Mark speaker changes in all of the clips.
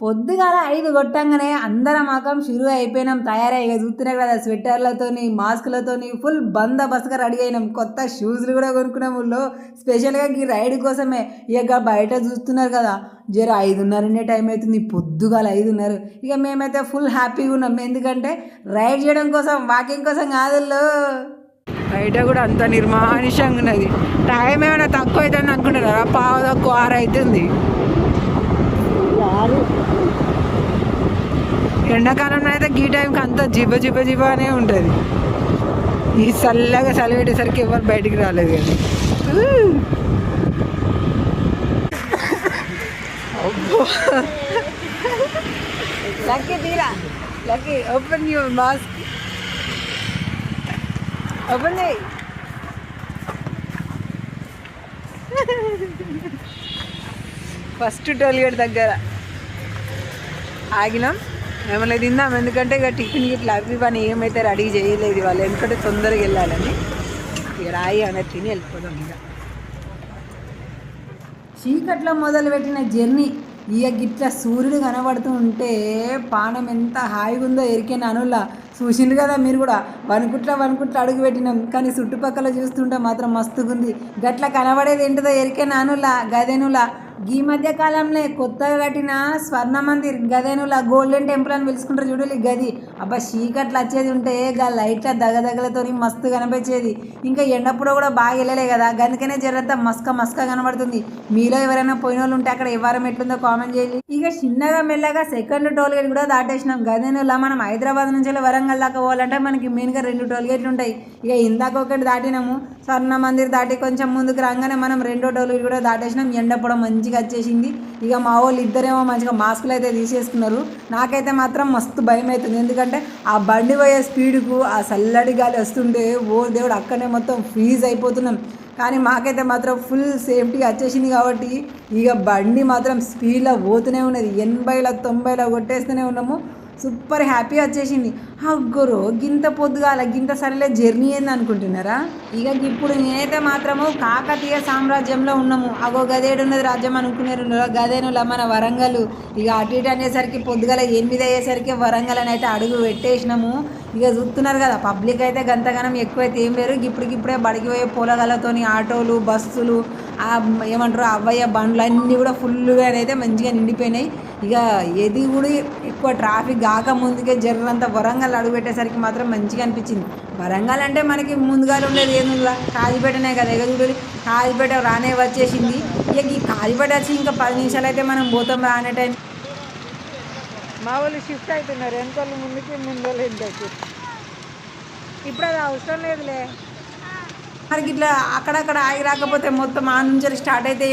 Speaker 1: పొద్దుగాల ఐదు కొట్టంగానే అందరం మాకం షురు అయిపోయినాం తయారై ఇక చూస్తున్నాం కదా స్వెటర్లతోని మాస్కులతోని ఫుల్ బందోబస్తుగా రెడీ అయినాం. కొత్త షూస్లు కూడా కొనుక్కున్నాం ఊళ్ళో. స్పెషల్గా ఈ రైడ్ కోసమే. ఇక బయట చూస్తున్నారు కదా జర ఐదున్నరనే టైం అవుతుంది పొద్దుగాల ఐదున్నర. ఇక మేమైతే ఫుల్ హ్యాపీగా ఉన్నాం. ఎందుకంటే రైడ్ చేయడం కోసం వాకింగ్ కోసం కాదుల్లో బయట కూడా అంత నిర్మానుషంగా ఉన్నది. టైం ఏమైనా తక్కువ అవుతుంది అనుకుంటున్నారా? పావు తక్కువ ఆరు అవుతుంది. ఎండాకాలంలో అయితే గీ టైంకి అంతా జిబ జిబ జిబ అనే ఉంటుంది. ఈ చల్లగా చలి పెట్టేసరికి ఎవరు బయటికి రాలేదు కానీ. అబ్బో. లక్కీ తీరా. Lucky open your mask. Open చేయి. ఫస్ట్ టోల్గేట్ దగ్గర ఆగినాం. ఏమైనా తిందాం. ఎందుకంటే ఇక టిఫిన్ గిట్లా అవి పని ఏమైతే రెడీ చేయలేదు వాళ్ళు ఎందుకంటే తొందరగా వెళ్ళాలని. ఇక రాయి అనేది తిని వెళ్ళిపోదాం ఇక. చీకట్లో మొదలుపెట్టిన జర్నీ. ఇక గిట్ల సూర్యుడు కనబడుతూ ఉంటే పానం ఎంత హాయిగా ఉందో ఎరికే అనులా చూసిండు కదా మీరు కూడా. వనుకుట్ల వనుకుట్ల అడుగు పెట్టినాం. కానీ చుట్టుపక్కల చూస్తుంటే మాత్రం మస్తుగుంది. గట్ల కనబడేది ఏంటిదో ఎరికే నానులా గదేనులా. ఈ మధ్య కాలంలో కొత్తగా కట్టిన స్వర్ణ మందిర్ గదేనులా గోల్డెన్ టెంపుల్ అని పిలుచుకుంటారు చూడాలి గది. అబ్బా చీకట్లు వచ్చేది ఉంటే గా లైట్ల దగదగలతో మస్తు కనిపించేది. ఇంకా ఎండప్పుడు కూడా బాగా వెళ్ళలే కదా. అందుకనే జరంతా మస్క మస్క కనబడుతుంది. మీలో ఎవరైనా పోయిన వాళ్ళు ఉంటే అక్కడ ఎవరం ఎట్లుందో కామెంట్ చేయాలి ఇక చిన్నగా మెల్లగా సెకండ్ టోల్ గేట్ కూడా దాటేసినాం. గదేనులా మనం హైదరాబాద్ నుంచి వరంగల్ దాకా పోవాలంటే మనకి మెయిన్గా రెండు టోల్ గేట్లు ఉంటాయి. ఇక ఇందాక ఒకటి దాటినాము. స్వర్ణ మందిర్ దాటి కొంచెం ముందుకు రాగానే మనం రెండో టోల్ గేట్ కూడా దాటేసినాం. ఎండప్పుడు మంచిగా వచ్చేసింది. ఇక మా వాళ్ళు ఇద్దరేమో మంచిగా మాస్కులు అయితే తీసేసుకున్నారు. నాకైతే మాత్రం మస్తు భయం అవుతుంది. ఎందుకంటే ఆ బండి పోయే స్పీడ్కు ఆ చల్లడి గాలి వస్తుంటే ఓ దేవుడు అక్కడనే మొత్తం ఫ్రీజ్ అయిపోతున్నాం. కానీ మాకైతే మాత్రం ఫుల్ సేఫ్టీ వచ్చేసింది కాబట్టి ఇక బండి మాత్రం స్పీడ్లో పోతూనే ఉన్నది. ఎనభైలో తొంభైలో కొట్టేస్తూనే ఉన్నాము. సూపర్ హ్యాపీ వచ్చేసింది. అగ్గోరో గింత పొద్దుగాల గింత సరేలే జర్నీ ఏంది అనుకుంటున్నారా? ఇక ఇప్పుడు నేనైతే మాత్రము కాకతీయ సామ్రాజ్యంలో ఉన్నాము. అగో గదేడు ఉన్నది రాజ్యం అనుకున్నారు గదేనుల మన వరంగల్. ఇక అటు ఇటు అనేసరికి పొద్దుగల ఎనిమిది అయ్యేసరికి వరంగల్ అని అయితే అడుగు పెట్టేసినాము. ఇక చూస్తున్నారు కదా పబ్లిక్ అయితే గంతగనం ఎక్కువైతే ఏం లేరు. ఇప్పటికిప్పుడే బడికి పోయే పొలగలతోని ఆటోలు బస్సులు ఏమంటారు అవ్వయ్య బండ్లు అన్నీ కూడా ఫుల్గా అయితే మంచిగా నిండిపోయినాయి. ఇక ఏది కూడా ఎక్కువ ట్రాఫిక్ కాక ముందుకే జర్రంత వరంగల్ అడుగు పెట్టేసరికి మాత్రం మంచిగా అనిపించింది. వరంగల్ అంటే మనకి ముందుగా ఉండేది ఏముందా కాజీపేటనే కదా. ఎగ చూడాలి కాజీపేట రానే వచ్చేసింది. ఇక ఈ కాజీపేట వచ్చి ఇంకా పది నిమిషాలు అయితే మనం పోతాం రానే టైం. మా వాళ్ళు షిఫ్ట్ అవుతున్నారు వెనకాల ముందుకి ముందు ఇప్పుడు అది అవసరం లేదులే. మనకి ఇట్లా అక్కడక్కడ ఆగి రాకపోతే మొత్తం ఆ నుంచి స్టార్ట్ అయితే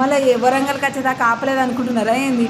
Speaker 1: మళ్ళీ వరంగల్కి వచ్చేదాకా ఆపలేదు అనుకుంటున్నారా ఏంది?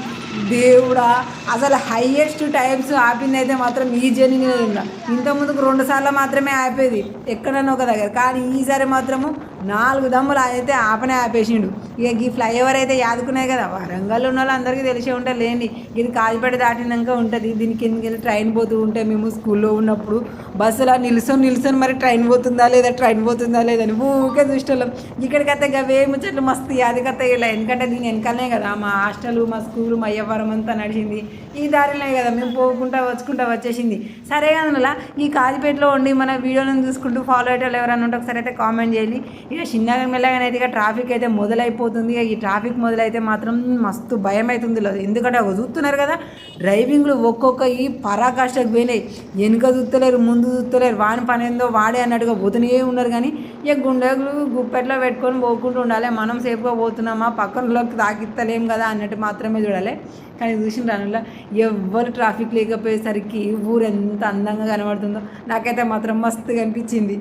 Speaker 1: దేవుడా అసలు హైయెస్ట్ టైమ్స్ ఆపింది అయితే మాత్రం ఈ జర్నీ ఇంత ఇంతకుముందుకు రెండు సార్లు మాత్రమే ఆపేది ఎక్కడన్నా ఒక దగ్గర. కానీ ఈసారి మాత్రము నాలుగు దమ్ములు అయితే ఆపనే ఆపేసిండు. ఇక ఈ ఫ్లైఓవర్ అయితే యాదుకున్నాయి కదా. వరంగల్ ఉన్న వాళ్ళు అందరికీ తెలిసే ఉంటారు లేండి. ఇది కాజిపేట దాటినాక ఉంటుంది. దీనికి కిందకి ట్రైన్ పోతూ ఉంటే మేము స్కూల్లో ఉన్నప్పుడు బస్సులో నిల్సొని నిల్సొని మరి ట్రైన్ పోతుందా లేదా ట్రైన్ పోతుందా లేదని ఊకే చూసేవాళ్ళం. ఇక్కడికి అయితే అవే ముచ్చట్లు మస్తు యాదికత్త ఇలా. ఎందుకంటే దీని వెనకాలనే కదా మా హాస్టల్ మా స్కూల్ మా వ్యాపారం అంతా నడిచింది. ఈ దారిలోనే కదా మేము పోకుండా వచ్చుకుంటా వచ్చేసింది. సరే అందులో ఈ కాజిపేటలో ఉండి మన వీడియోలను చూసుకుంటూ ఫాలో అయ్యేటోళ్ళు ఎవరైనా ఉంటే ఒకసారి అయితే కామెంట్ చేయాలి ఇక చిన్నగా మెల్లగానే అయితే ఇక ట్రాఫిక్ అయితే మొదలైపోతుంది. ఇక ఈ ట్రాఫిక్ మొదలైతే మాత్రం మస్తు భయం అవుతుంది ఎందుకంటే ఒక చూస్తున్నారు కదా డ్రైవింగ్లు ఒక్కొక్క ఈ పరాకాష్ఠకు పోయినాయి. వెనుక చూస్తలేరు ముందు చూస్తలేరు. వాని పని ఏందో వాడే అన్నట్టుగా పోతూనే ఉన్నారు కానీ ఇక గుండెలు గుప్పెట్లో పెట్టుకొని పోకుండా ఉండాలి. మనం సేఫ్గా పోతున్నామా? పక్కనలోకి తాకిత్తలేం కదా అన్నట్టు మాత్రమే చూడాలి. కానీ చూసిన రానులా ఎవ్వరు ట్రాఫిక్ లేకపోయేసరికి ఊరు ఎంత అందంగా కనబడుతుందో నాకైతే మాత్రం మస్తుగా అనిపించింది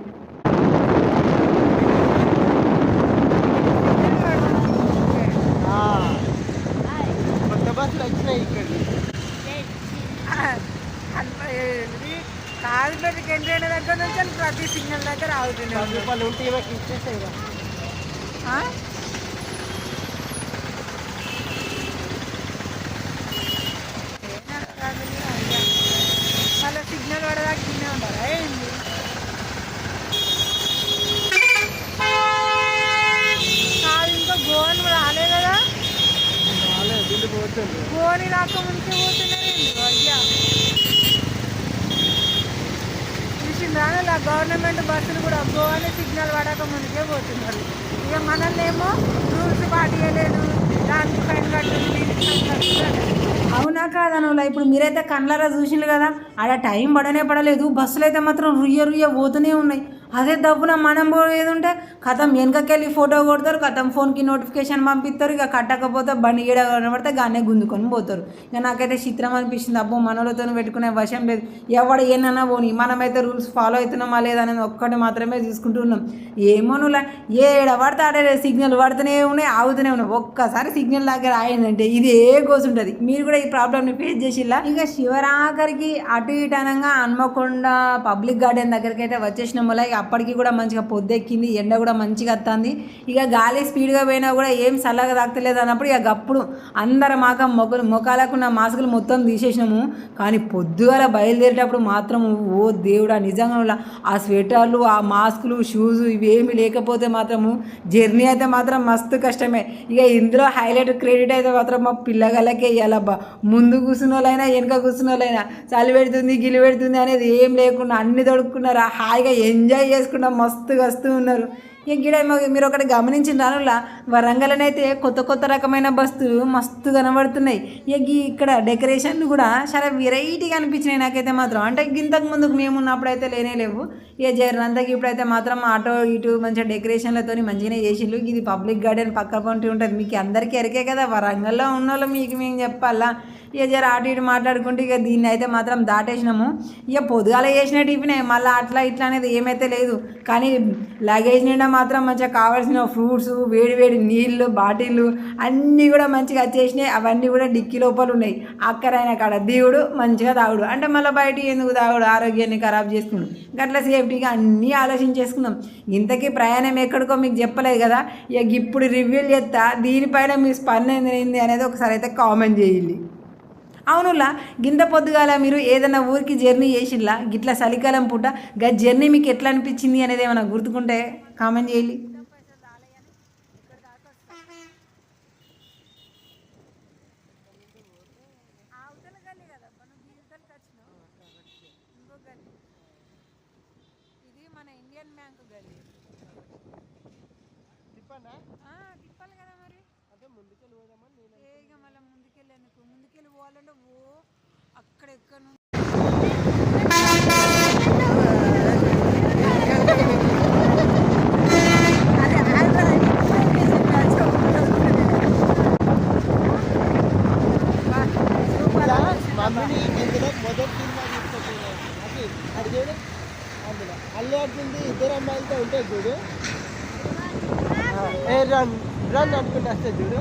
Speaker 2: కొత్త బస్సులు వచ్చినాయి
Speaker 1: దగ్గర నుంచి ప్రతి సిగ్నల్ దగ్గర
Speaker 2: పది
Speaker 1: ఆగుతున్నాం
Speaker 2: రూపాయలు ఉంటే ఇవ్వకి ఇచ్చేసాయి ఇక.
Speaker 1: మళ్ళీ సిగ్నల్ పడదాకా తినే ఉంటారా ఏంది కాదు ఇంకా గోవన్ రాలే కదా
Speaker 2: రాలేదు, బిల్లు పోతుంది
Speaker 1: గోని రా కాకముందుకే పోతున్నారండి అయ్యా. చూసిండ్రా ఇలా గవర్నమెంట్ బస్సులు కూడా గోవాని సిగ్నల్ పడక ముందుకే పోతున్నారు. ఇక మనల్ని ఏమో రూల్స్ పాటియలేదు. దానికి ఫైన్ కట్టాలి అవునా కాదనులా ఇప్పుడు మీరైతే కండ్లారా చూసిండ్రు కదా? ఆడ టైం పడనే పడలేదు. బస్సులు అయితే మాత్రం రుయ్య రుయ్య పోతూనే ఉన్నాయి. అదే దబ్బున మనం పోయేది ఉంటే కథం వెనకకెళ్ళి ఫోటో కొడతారు కథం ఫోన్కి నోటిఫికేషన్ పంపిస్తారు ఇక కట్టకపోతే బండి ఈడ కనబడితే గానే గుంజుకొని పోతారు. ఇక నాకైతే చిత్రం అనిపిస్తుంది అబ్బో మనలతో పెట్టుకునే వశం లేదు. ఎవడు ఏనన్నా పోని మనమైతే రూల్స్ ఫాలో అవుతున్నామా లేదనేది ఒక్కటి మాత్రమే చూసుకుంటున్నాం. ఏమో నువ్వు ఏడ పడితే ఆడే సిగ్నల్ పడుతూనే ఉన్నాయి ఆగుతూనే ఉన్నాయి. ఒక్కసారి సిగ్నల్ దగ్గర ఆయిందంటే ఇది ఏ కోసుంటుంది మీరు కూడా ఈ ప్రాబ్లమ్ని ఫేస్ చేసిల్లా? ఇక శివరాఖరికి అటు ఇటు అనగా హన్మకొండ పబ్లిక్ గార్డెన్ దగ్గరికి అయితే వచ్చేసిన వల్ల ఇక అప్పటికి కూడా మంచిగా పొద్దెక్కింది ఎండ కూడా మంచిగా వస్తుంది ఇక గాలి స్పీడ్గా పోయినా కూడా ఏం చల్లగా తాగుతలేదు అన్నప్పుడు ఇక అప్పుడు అందరం మాక మొగలు మొఖాలకు నా మాస్కులు మొత్తం తీసేసినాము. కానీ పొద్దుగాల బయలుదేరేటప్పుడు మాత్రం ఓ దేవుడా నిజంగా ఆ స్వెటర్లు ఆ మాస్కులు షూస్ ఇవేమి లేకపోతే మాత్రము జర్నీ అయితే మాత్రం మస్తు కష్టమే. ఇక ఇందులో హైలైట్ క్రెడిట్ అయితే మాత్రం మా పిల్లగాళ్ళకే ఇవ్వాలబ్బా ముందు కూర్చున్న వాళ్ళైనా వెనక కూర్చున్న వాళ్ళైనా చలి పెడుతుంది గిలి పెడుతుంది అనేది ఏం లేకుండా అన్ని తొడుక్కున్నారు? హాయిగా ఎంజాయ్ చేసుకుంటా మస్తుగా వస్తూ ఉన్నారు. ఇక గిడ మీరు ఒకటి గమనించిన రానులా వరంగల్నైతే కొత్త కొత్త రకమైన బస్తులు మస్తు కనబడుతున్నాయి. ఇక ఇక్కడ డెకరేషన్లు కూడా చాలా వెరైటీగా అనిపించినాయి నాకైతే మాత్రం. అంటే ఇంతకు ముందుకు మేము ఉన్నప్పుడైతే లేనే లేవు. ఇక జర్నంతకి ఇప్పుడైతే మాత్రం ఆటో ఇటు మంచిగా డెకరేషన్లతో మంచిగానే చేసిండ్రు. ఇది పబ్లిక్ గార్డెన్ పక్క పంటి ఉంటుంది. మీకు అందరికీ ఎరికే కదా వరంగల్లో ఉన్న వాళ్ళు మీకు మేము చెప్పాలా. ఇక జర అటు ఇటు మాట్లాడుకుంటే ఇక దీన్ని అయితే మాత్రం దాటేసినాము. ఇక పొద్దుగాల చేసిన టిఫినే మళ్ళీ అట్లా ఇట్లా అనేది ఏమైతే లేదు. కానీ లగేజ్ నిండా మాత్రం మంచిగా కావాల్సిన ఫ్రూట్స్ వేడి వేడి నీళ్ళు బాటిళ్ళు అన్నీ కూడా మంచిగా వచ్చేసినాయి అవన్నీ కూడా డిక్కీ లోపల ఉన్నాయి. అక్కరైన కాడ దేవుడు మంచిగా తాగుడు. అంటే మళ్ళీ బయట ఎందుకు తాగుడు? ఆరోగ్యాన్ని ఖరాబ్ చేసుకున్నాడు గట్ల సేఫ్టీగా అన్నీ ఆలోచించేసుకున్నాం ఇంతకీ ప్రయాణం ఎక్కడికో మీకు చెప్పలేదు కదా ఇక ఇప్పుడు రివ్యూలు చేస్తా దీనిపైన మీ స్పందన ఏంది అనేది ఒకసారి అయితే కామెంట్ చేయండి. అవునులా గింత పొద్దుగాల మీరు ఏదైనా ఊరికి జర్నీ చేసిల్లా? గిట్ల చలికాలం పూట గా జర్నీ మీకు ఎట్లా అనిపించింది అనేది ఏమైనా గుర్తుకుంటే కామెంట్ చేయాలి ఇది మన ఇండియన్ బ్యాంక్
Speaker 2: తిప్పనా
Speaker 1: తిప్పాలి కదా మరి.
Speaker 2: అదే ముందుకెళ్ళి పోదామని నేను
Speaker 1: ఏ ఇక మళ్ళీ ముందుకెళ్ళాను ముందుకెళ్ళి పోవాలంటే ఓ అక్కడ ఎక్కడ
Speaker 2: ఇలా మమ్మీని ఇందులో మొదటి సినిమా తీసుకొచ్చాను అది అది చూడు అందులో అల్లు అర్జున్ది ఇద్దరు అమ్మాయిలతో ఉంటుంది చూడు ఆ, ఏ రన్ రన్ అనుకుంటే వస్తుంది చూడు.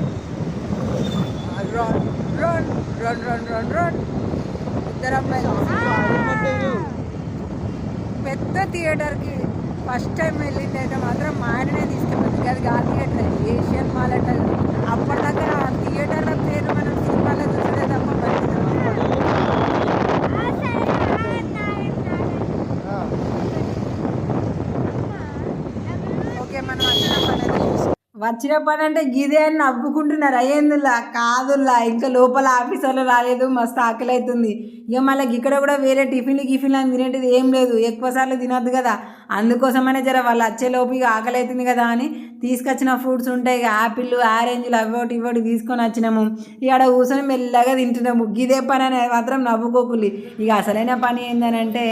Speaker 1: Run run run run run run ఇద్దరు అమ్మాయిలు? పెద్ద థియేటర్కి ఫస్ట్ టైం వెళ్ళింది అయితే మాత్రం మా ఆయననే తీసుకెళ్ళింది అది థియేటర్ ఏషియన్ మాల్ అంటారు అప్పటిదాకా ఆ థియేటర్ల పేరు మనం సినిమాలో చూసే తప్ప బయట తెలియదు.
Speaker 2: ఆ,
Speaker 1: ఓకే మనం వచ్చిన పని అయితే చూసి- వచ్చిన పని అంటే గిదే అని నవ్వుకుంటున్నారు. అయ్యేందులా? కాదుల్లా ఇంకా లోపల ఆఫీసర్లు రాలేదు మస్తు ఆకలి అవుతుంది ఇక మళ్ళీ ఇక్కడ కూడా వేరే టిఫిన్లు గిఫిన్లు అని తినేటిది ఏం లేదు. ఎక్కువ సార్లు తినొద్దు కదా. అందుకోసమనే జర వాళ్ళు వచ్చేలోపు ఇక ఆకలి అవుతుంది కదా అని తీసుకొచ్చిన ఫ్రూట్స్ ఉంటాయి ఇక. యాపిల్ ఆరెంజ్లు అవోటి ఇవోటి తీసుకొని వచ్చినాము. ఇక్కడ కూర్చొని మెల్లగా తింటున్నాము. గిదే పని అనేది మాత్రం నవ్వుకోకులి ఇక అసలైన పని ఏంటంటే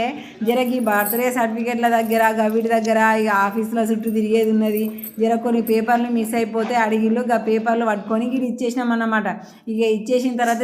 Speaker 1: జరకి బర్త్డే సర్టిఫికెట్ల దగ్గర గవిటి దగ్గర ఇక ఆఫీసుల చుట్టూ తిరిగేది ఉన్నది. జర కొన్ని పేపర్లు మిస్ అయిపోతే అడిగిళ్ళు ఇక పేపర్లు పట్టుకొని ఇది ఇచ్చేసినాం అన్నమాట ఇక ఇచ్చేసిన తర్వాత